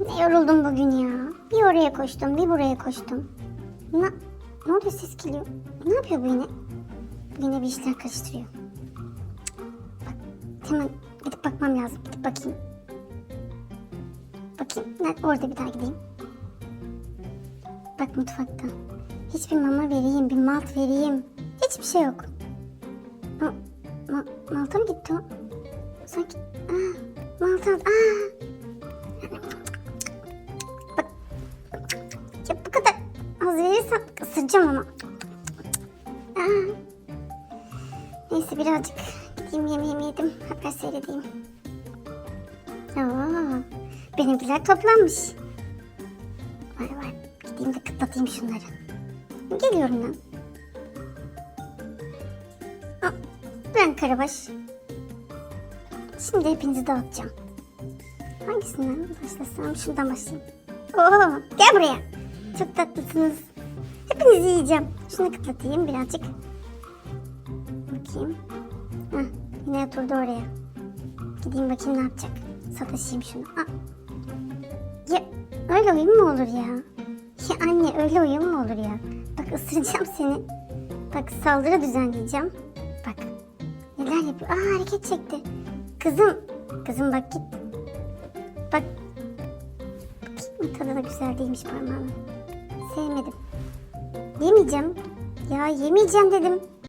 Ne yoruldum bugün ya. Bir oraya koştum, bir buraya koştum. Ne, ne oluyor ses geliyor? Ne yapıyor bu yine? Yine bir işler karıştırıyor. Bak, hemen gidip bakmam lazım. Gidip bakayım. Bakayım. Nerede? Orada bir daha gideyim. Bak mutfakta. Hiçbir mama vereyim, bir malt vereyim. Hiçbir şey yok. Ma, ma, malta mı gitti o? Sanki... Aa, malta... Aa. Az verirsen ısıracağım ama. Aa. Neyse birazcık gideyim yemeğimi yedim. Haber seyredeyim. Aa, benimkiler toplanmış. Var var. Gideyim de kıtlatayım şunları. Geliyorum lan. Aa, ben Karabaş. Şimdi hepinizi dağıtacağım. Hangisinden başlasam? Şundan başlayayım. Oo, gel buraya. Çok tatlısınız. Hepinizi yiyeceğim. Şunu kıtlatayım birazcık. Bakayım. Hah, yine oturdu oraya. Gideyim bakayım ne yapacak. Sataşayım şunu. Aa. Ya öyle oyun mu olur ya? Ya anne öyle oyun mu olur ya? Bak ısıracağım seni. Bak saldırı düzenleyeceğim. Bak. Neler yapıyor? Aa hareket çekti. Kızım. Kızım bak git. Bak. Bakayım tadı da güzel değilmiş parmağının. Sevmedim. Yemeyeceğim. Ya yemeyeceğim dedim.